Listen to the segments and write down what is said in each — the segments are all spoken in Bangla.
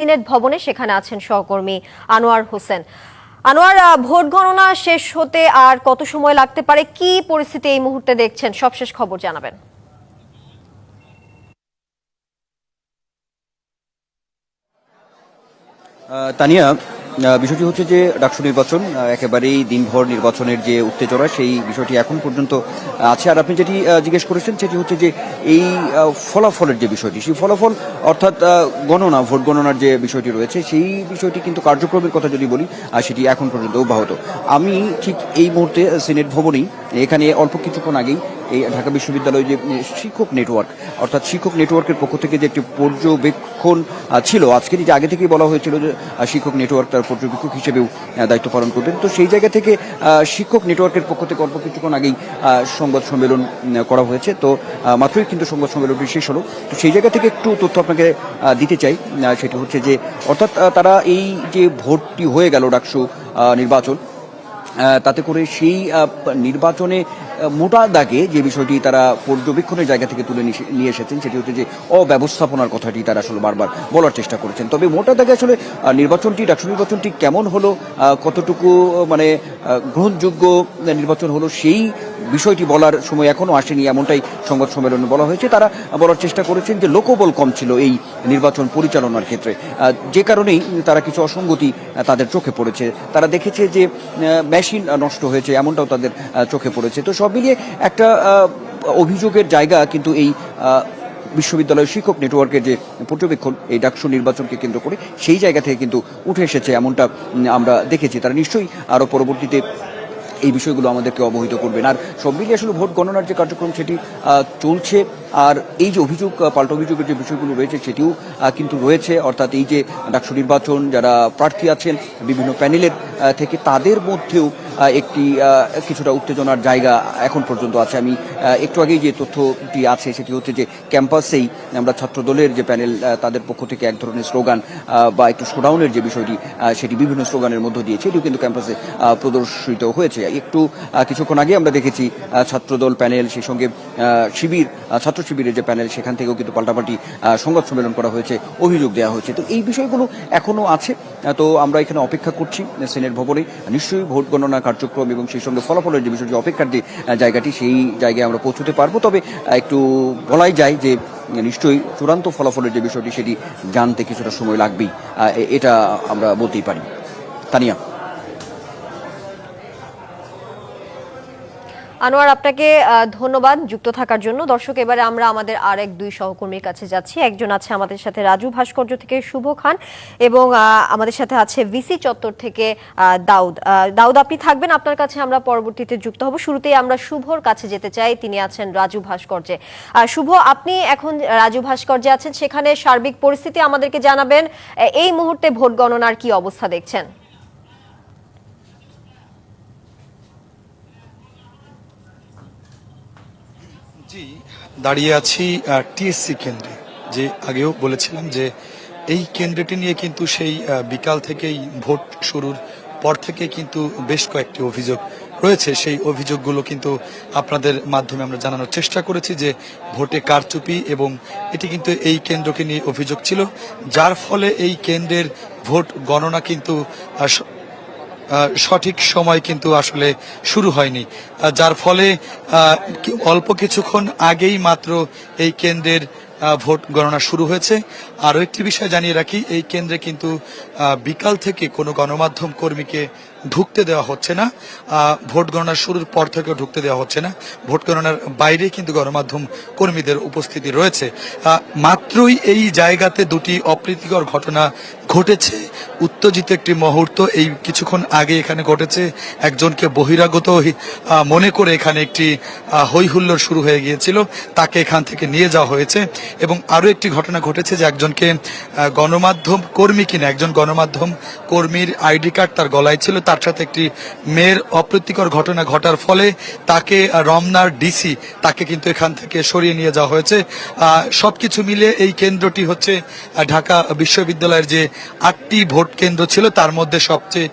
সিনেট ভবনে সেখানে আছেন সহকর্মী আনোয়ার হোসেন। আনোয়ার ভোট গণনা শেষ হতে আর কত সময় লাগতে পারে? কি পরিস্থিতি এই মুহূর্তে দেখছেন? সবশেষ খবর জানাবেন। তানিয়া বিষয়টি হচ্ছে যে ডাকসু নির্বাচন একেবারেই দিনভর নির্বাচনের যে উত্তেজনা, সেই বিষয়টি এখন পর্যন্ত আছে। আর আপনি যেটি জিজ্ঞেস করেছেন, সেটি হচ্ছে যে এই ফলাফলের যে বিষয়টি, সেই ফলাফল অর্থাৎ গণনা, ভোট গণনার যে বিষয়টি রয়েছে, সেই বিষয়টি কিন্তু কার্যক্রমের কথা যদি বলি সেটি এখন পর্যন্ত অব্যাহত। আমি ঠিক এই মুহূর্তে সিনেট ভবনেই এখানে অল্প কিছুক্ষণ আগেই এই ঢাকা বিশ্ববিদ্যালয়ে যে শিক্ষক নেটওয়ার্ক অর্থাৎ শিক্ষক নেটওয়ার্কের পক্ষ থেকে যে একটি পর্যবেক্ষণ ছিল আজকে যে আগে থেকেই বলা হয়েছিল যে শিক্ষক নেটওয়ার্ক তার পর্যবেক্ষক হিসেবেও দায়িত্ব পালন করবেন। তো সেই জায়গা থেকে শিক্ষক নেটওয়ার্কের পক্ষ থেকে অল্প কিছুক্ষণ আগেই সংবাদ সম্মেলন করা হয়েছে। তো মাত্রই কিন্তু সংবাদ সম্মেলনটি শেষ হলো। তো সেই জায়গা থেকে একটু তথ্য আপনাকে দিতে চাই সেটি হচ্ছে যে, অর্থাৎ তারা এই যে ভোটটি হয়ে গেল ডাকসু নির্বাচন তাতে করে সেই নির্বাচনে মোটা দাগে যে বিষয়টি তারা পর্যবেক্ষণের জায়গা থেকে তুলে নিয়ে- এসেছেন, সেটি হচ্ছে যে অব্যবস্থাপনার কথাটি তারা আসলে বারবার বলার চেষ্টা করেছেন। তবে মোটা দাগে আসলে নির্বাচনটি, ডাকসু নির্বাচনটি কেমন হলো কতটুকু মানে গ্রহণযোগ্য নির্বাচন হলো, সেই বিষয়টি বলার সময় এখনও আসেনি, এমনটাই সংবাদ সম্মেলনে বলা হয়েছে। তারা বলার চেষ্টা করেছেন যে লোকবল কম ছিল এই নির্বাচন পরিচালনার ক্ষেত্রে। যে কারণেই তারা কিছু অসঙ্গতি তাদের চোখে পড়েছে। তারা দেখেছে যে মেশিন নষ্ট হয়েছে, এমনটাও তাদের চোখে পড়েছে। তো সব মিলিয়ে একটা অভিযোগের জায়গা কিন্তু এই বিশ্ববিদ্যালয় শিক্ষক নেটওয়ার্কের যে পর্যবেক্ষণ, এই ডাকসু নির্বাচনকে কেন্দ্র করে সেই জায়গা থেকে কিন্তু উঠে এসেছে এমনটা আমরা দেখেছি। তারা নিশ্চয়ই আরও পরবর্তীতে এই বিষয়গুলো আমাদেরকে অবহিত করবেন। আর সব মিলিয়ে আসলে ভোট গণনার যে কার্যক্রম, সেটি চলছে। আর এই যে অভিযোগ পাল্টা অভিযোগের যে বিষয়গুলো রয়েছে সেটিও কিন্তু রয়েছে। অর্থাৎ এই যে ডাকসু নির্বাচন যারা প্রার্থী আছেন বিভিন্ন প্যানেলের থেকে তাদের মধ্যেও একটি কিছুটা উত্তেজনার জায়গা এখন পর্যন্ত আছে। আমি একটু আগেই যে তথ্যটি আছে সেটি হচ্ছে যে ক্যাম্পাসেই আমরা ছাত্র দলের যে প্যানেল তাদের পক্ষ থেকে এক ধরনের স্লোগান বা একটু শোডাউনের যে বিষয়টি সেটি বিভিন্ন স্লোগানের মধ্য দিয়ে সেটিও কিন্তু ক্যাম্পাসে প্রদর্শিত হয়েছে। একটু কিছুক্ষণ আগে আমরা দেখেছি ছাত্রদল প্যানেল সেই সঙ্গে শিবির আহ, ছাত্র শিবিরের যে প্যানেল, সেখান থেকেও কিন্তু পাল্টাপাল্টি সংবাদ সম্মেলন করা হয়েছে, অভিযোগ দেওয়া হয়েছে। তো এই বিষয়গুলো এখনও আছে তো আমরা এখানে অপেক্ষা করছি সিনেট ভবনে। নিশ্চয়ই ভোট গণনা কার্যক্রম এবং সেই সঙ্গে ফলাফলের যে বিষয়টি অপেক্ষার যে জায়গাটি, সেই জায়গায় আমরা পৌঁছতে পারব। তবে একটু বলাই যায় যে নিশ্চয়ই চূড়ান্ত ফলাফলের যে বিষয়টি, সেটি জানতে কিছুটা সময় লাগবেই। এটা আমরা বলতেই পারি। তানিয়া। আনোয়ার, আপনাকে ধন্যবাদ যুক্ত থাকার জন্য। দর্শক, এবারে আমরা আমাদের আর এক দুই সহকর্মীর কাছে যাচ্ছি। একজন আছে আমাদের সাথে রাজু ভাস্কর্য থেকে শুভ খান এবং আমাদের সাথে আছে ভিসি চত্বর থেকে দাউদ। দাউদ, আপনি থাকবেন আপনার কাছে, আমরা পরবর্তীতে যুক্ত হব। শুরুতেই আমরা শুভর কাছে যেতে চাই, তিনি আছেন রাজু ভাস্কর্যে। শুভ, আপনি এখন রাজু ভাস্কর্যে আছেন, সেখানে সার্বিক পরিস্থিতি আমাদেরকে জানাবেন। এই মুহূর্তে ভোট গণনার কি অবস্থা দেখছেন? জি, দাঁড়িয়ে আছি টিএসসি কেন্দ্রে। যে আগেও বলেছিলাম যে এই কেন্দ্রটি নিয়ে কিন্তু সেই বিকাল থেকেই ভোট শুরুর পর থেকে কিন্তু বেশ কয়েকটি অভিযোগ রয়েছে। সেই অভিযোগগুলো কিন্তু আপনাদের মাধ্যমে আমরা জানানোর চেষ্টা করেছি যে ভোটে কারচুপি এবং এটি কিন্তু এই কেন্দ্রকে নিয়ে অভিযোগ ছিল, যার ফলে এই কেন্দ্রের ভোট গণনা কিন্তু সঠিক সময় কিন্তু আসলে শুরু হয়নি। যার ফলে অল্প কিছুক্ষণ আগেই মাত্র এই কেন্দ্রের ভোট গণনা শুরু হয়েছে। আরও একটি বিষয় জানিয়ে রাখি, এই কেন্দ্রে কিন্তু বিকাল থেকে কোনো গণমাধ্যম কর্মীকে ঢুকতে দেওয়া হচ্ছে না। ভোট গণনা শুরুর পর থেকেও ঢুকতে দেওয়া হচ্ছে না। ভোট গণনার বাইরে কিন্তু গণমাধ্যম কর্মীদের উপস্থিতি রয়েছে। মাত্রই এই জায়গাতে দুটি অপ্রীতিকর ঘটনা ঘটেছে। উত্তেজিত একটি মুহূর্ত। এই কিছুক্ষণ আগে এখানে ঘটেছে, একজনকে বহিরাগত মনে করে এখানে একটি হুল্লোড় শুরু হয়ে গিয়েছিল। তাকে এখান থেকে নিয়ে যাওয়া হয়েছে এবং আরও একটি ঘটনা ঘটেছে যে একজনকে গণমাধ্যম কর্মী কিনা, একজন গণমাধ্যম কর্মীর আইডি কার্ড তার গলায় ছিল। তার সাথে একটি মেয়ের অপ্রীতিকর ঘটনা ঘটার ফলে তাকে রমনার ডিসি, তাকে কিন্তু এখান থেকে সরিয়ে নিয়ে যাওয়া হয়েছে। সব কিছু মিলে এই কেন্দ্রটি হচ্ছে ঢাকা বিশ্ববিদ্যালয়ের যে আটটি ভোট কেন্দ্র ছিল, তার মধ্যে সবচেয়ে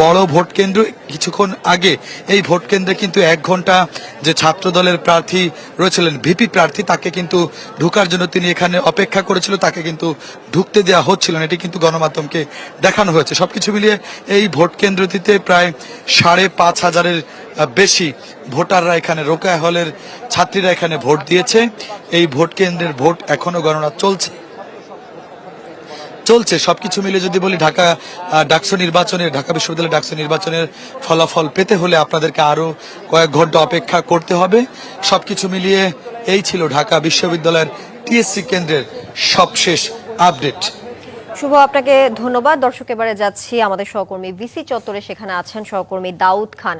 বড় ভোট কেন্দ্র কিছুক্ষণ আগে। এই ভোট কেন্দ্রে কিন্তু এক ঘণ্টা যে ছাত্র দলের প্রার্থী রয়েছিলেন, ভিপি প্রার্থী, তাকে কিন্তু ঢুকার জন্য তিনি এখানে অপেক্ষা করেছিল, তাকে কিন্তু ঢুকতে দেওয়া হচ্ছিল না। এটি কিন্তু গণমাধ্যমকে দেখানো হয়েছে। সবকিছু মিলিয়ে এই ভোট কেন্দ্রটিতে প্রায় সাড়ে পাঁচ হাজারের বেশি ভোটাররা এখানে রোকায়া হলের ছাত্রীরা এখানে ভোট দিয়েছে। এই ভোট কেন্দ্রের ভোট এখনও গণনা চলছে। চলছে। সবকিছু মিলে যদি বলি ঢাকা ডাকসো নির্বাচনের, ঢাকা বিশ্ববিদ্যালয় ডাকসু নির্বাচনের ফলাফল পেতে হলে আপনাদেরকে আরও কয়েক ঘণ্টা অপেক্ষা করতে হবে। সবকিছু মিলিয়ে এই ছিল ঢাকা বিশ্ববিদ্যালয়ের টিএসসি কেন্দ্রের সবশেষ আপডেট। শুভ, আপনাকে ধন্যবাদ। দর্শক, এবারে যাচ্ছি আমাদের সহকর্মী ভিসি চত্বরে। সেখানে আছেন সহকর্মী দাউদ খান।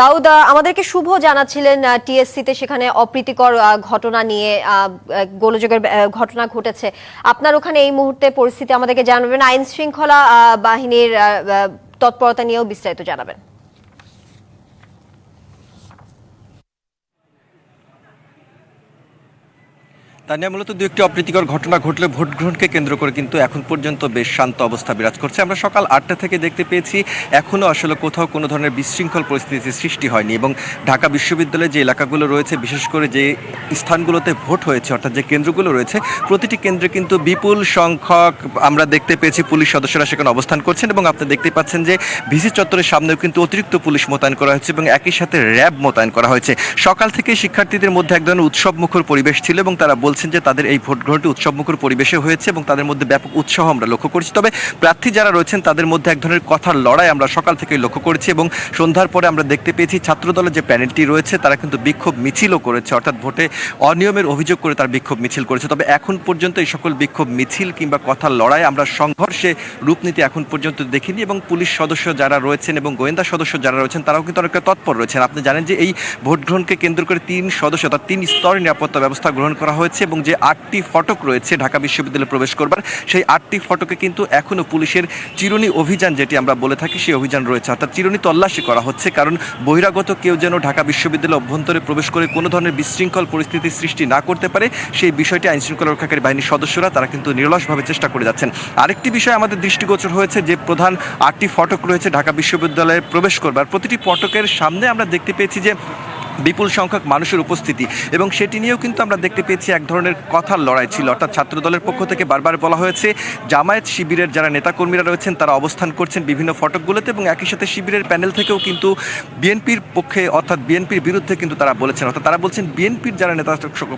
দাউদ আমাদেরকে শুভ জানাচ্ছিলেন টিএসসিতে সেখানে অপ্রীতিকর ঘটনা নিয়ে গোলযোগের ঘটনা ঘটেছে। আপনার ওখানে এই মুহূর্তে পরিস্থিতি আমাদেরকে জানাবেন। আইন শৃঙ্খলা বাহিনীর তৎপরতা নিয়েও বিস্তারিত জানাবেন। তানিয়া মূলত দু একটি অপ্রীতিকর ঘটনা ঘটলে ভোট গ্রহণকে কেন্দ্র করে কিন্তু এখন পর্যন্ত বেশ শান্ত অবস্থা বিরাজ করছে। আমরা সকাল আটটা থেকে দেখতে পেয়েছি এখনও আসলে কোথাও কোনো ধরনের বিশৃঙ্খল পরিস্থিতির সৃষ্টি হয়নি এবং ঢাকা বিশ্ববিদ্যালয়ে যে এলাকাগুলো রয়েছে, বিশেষ করে যে স্থানগুলোতে ভোট হয়েছে, অর্থাৎ যে কেন্দ্রগুলো রয়েছে, প্রতিটি কেন্দ্রে কিন্তু বিপুল সংখ্যক আমরা দেখতে পেয়েছি পুলিশ সদস্যরা সেখানে অবস্থান করছেন এবং আপনি দেখতে পাচ্ছেন যে ভিসি চত্বরের সামনেও কিন্তু অতিরিক্ত পুলিশ মোতায়েন করা হয়েছে এবং একই সাথে র্যাব মোতায়েন করা হয়েছে। সকাল থেকে শিক্ষার্থীদের মধ্যে এক ধরনের উৎসবমুখর পরিবেশ ছিল এবং তারা বলছেন যে তাদের এই ভোট গ্রহণটি উৎসব মুখর পরিবেশে হয়েছে এবং তাদের মধ্যে ব্যাপক উৎসাহ আমরা লক্ষ্য করছি। তবে প্রার্থী যারা রয়েছেন, তাদের মধ্যে এক ধরনের কথার লড়াই আমরা সকাল থেকেই লক্ষ্য করেছি এবং সন্ধ্যার পরে আমরা দেখতে পেয়েছি ছাত্রদলের যে প্যানেলটি রয়েছে, তারা কিন্তু বিক্ষোভ মিছিলও করেছে। অর্থাৎ ভোটে অনিয়মের অভিযোগ করে তার বিক্ষোভ মিছিল করেছে। তবে এখন পর্যন্ত এই সকল বিক্ষোভ মিছিল কিংবা কথার লড়াই আমরা সংঘর্ষে রূপ নিতে এখন পর্যন্ত দেখিনি এবং পুলিশ সদস্য যারা রয়েছেন এবং গোয়েন্দা সদস্য যারা রয়েছেন, তারাও কিন্তু অনেকটা তৎপর রয়েছেন। আপনি জানেন যে এই ভোট গ্রহণকে কেন্দ্র করে তিন সদস্য অর্থাৎ তিন স্তরের নিরাপত্তা ব্যবস্থা গ্রহণ করা হয়েছে। এবং যে আটটি ফটক রয়েছে ঢাকা বিশ্ববিদ্যালয়ে প্রবেশ করবার, সেই আটটি ফটকে কিন্তু এখনও পুলিশের চিরুনি অভিযান যেটি আমরা বলে থাকি, সেই অভিযান রয়েছে। অর্থাৎ চিরুনি তল্লাশি করা হচ্ছে, কারণ বহিরাগত কেউ যেন ঢাকা বিশ্ববিদ্যালয় অভ্যন্তরে প্রবেশ করে কোনো ধরনের বিশৃঙ্খল পরিস্থিতির সৃষ্টি না করতে পারে, সেই বিষয়টি আইন শৃঙ্খলা রক্ষাকারী বাহিনীর সদস্যরা, তারা কিন্তু নিরলসভাবে চেষ্টা করে যাচ্ছেন। আরেকটি বিষয় আমাদের দৃষ্টিগোচর হয়েছে যে, প্রধান আটটি ফটক রয়েছে ঢাকা বিশ্ববিদ্যালয়ে প্রবেশ করবার। প্রতিটি ফটকের সামনে আমরা দেখতে পেয়েছি যে বিপুল সংখ্যক মানুষের উপস্থিতি এবং সেটি নিয়েও কিন্তু আমরা দেখতে পেয়েছি এক ধরনের কথার লড়াই ছিল। অর্থাৎ ছাত্র দলের পক্ষ থেকে বারবার বলা হয়েছে, জামায়াত শিবিরের যারা নেতাকর্মীরা রয়েছেন, তারা অবস্থান করছেন বিভিন্ন ফটকগুলোতে এবং একই সাথে শিবিরের প্যানেল থেকেও কিন্তু বিএনপির পক্ষে, অর্থাৎ বিএনপির বিরুদ্ধে কিন্তু তারা বলেছেন। অর্থাৎ তারা বলছেন বিএনপির যারা নেতা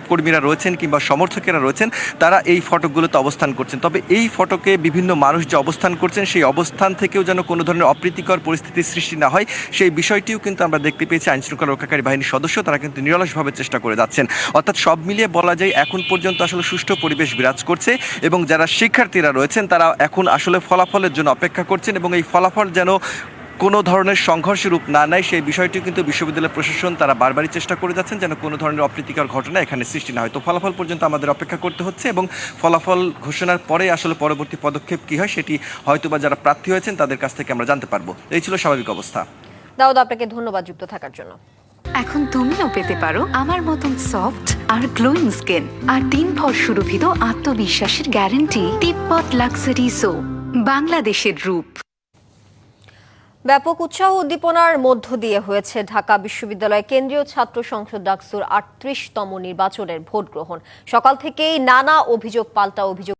কর্মীরা রয়েছেন কিংবা সমর্থকেরা রয়েছেন, তারা এই ফটকগুলোতে অবস্থান করছেন। তবে এই ফটকে বিভিন্ন মানুষ যে অবস্থান করছেন, সেই অবস্থান থেকেও যেন কোনো ধরনের অপ্রীতিকর পরিস্থিতির সৃষ্টি না হয়, সেই বিষয়টিও কিন্তু আমরা দেখতে পেয়েছি আইন শৃঙ্খলা রক্ষাকারী বাহিনীর সদস্য, তারা কিন্তু নিরলসভাবে চেষ্টা করে যাচ্ছেন। অর্থাৎ সব মিলিয়ে বলা যায় এখন পর্যন্ত আসলে সুষ্ঠু পরিবেশ বিরাজ করছে এবং যারা শিক্ষার্থীরা রয়েছেন, তারা এখন আসলে ফলাফলের জন্য অপেক্ষা করছেন এবং এই ফলাফল যেন কোনো ধরনের সংঘর্ষের রূপ না নেয়, সেই বিষয়টি কিন্তু বিশ্ববিদ্যালয় প্রশাসন তারা বারবারই চেষ্টা করে যাচ্ছেন যেন কোনো ধরনের অপ্রীতিকর ঘটনা এখানে সৃষ্টি না হয়। তো ফলাফল পর্যন্ত আমাদের অপেক্ষা করতে হচ্ছে এবং ফলাফল ঘোষণার পরে আসলে পরবর্তী পদক্ষেপ কী হয় সেটি হয়তোবা যারা প্রার্থী হয়েছেন তাদের কাছ থেকে আমরা জানতে পারব। এই ছিল স্বাভাবিক অবস্থা। দাউদ, আপনাকে ধন্যবাদ যুক্ত থাকার জন্য। এখন তুমিও পেতে পারো আমার মতন সফট আর গ্লোয়িং স্কিন আর তিন ভর সুরভিত আত্মবিশ্বাসের গ্যারান্টি তিব্বত লাক্সারি সো বাংলাদেশের রূপ। ব্যাপক উৎসাহ উদ্দীপনার মধ্য দিয়ে হয়েছে ঢাকা বিশ্ববিদ্যালয় কেন্দ্রীয় ছাত্র সংসদ ডাকসুর আটত্রিশতম নির্বাচনের ভোট গ্রহণ সকাল থেকেই নানা অভিযোগ, পাল্টা অভিযোগ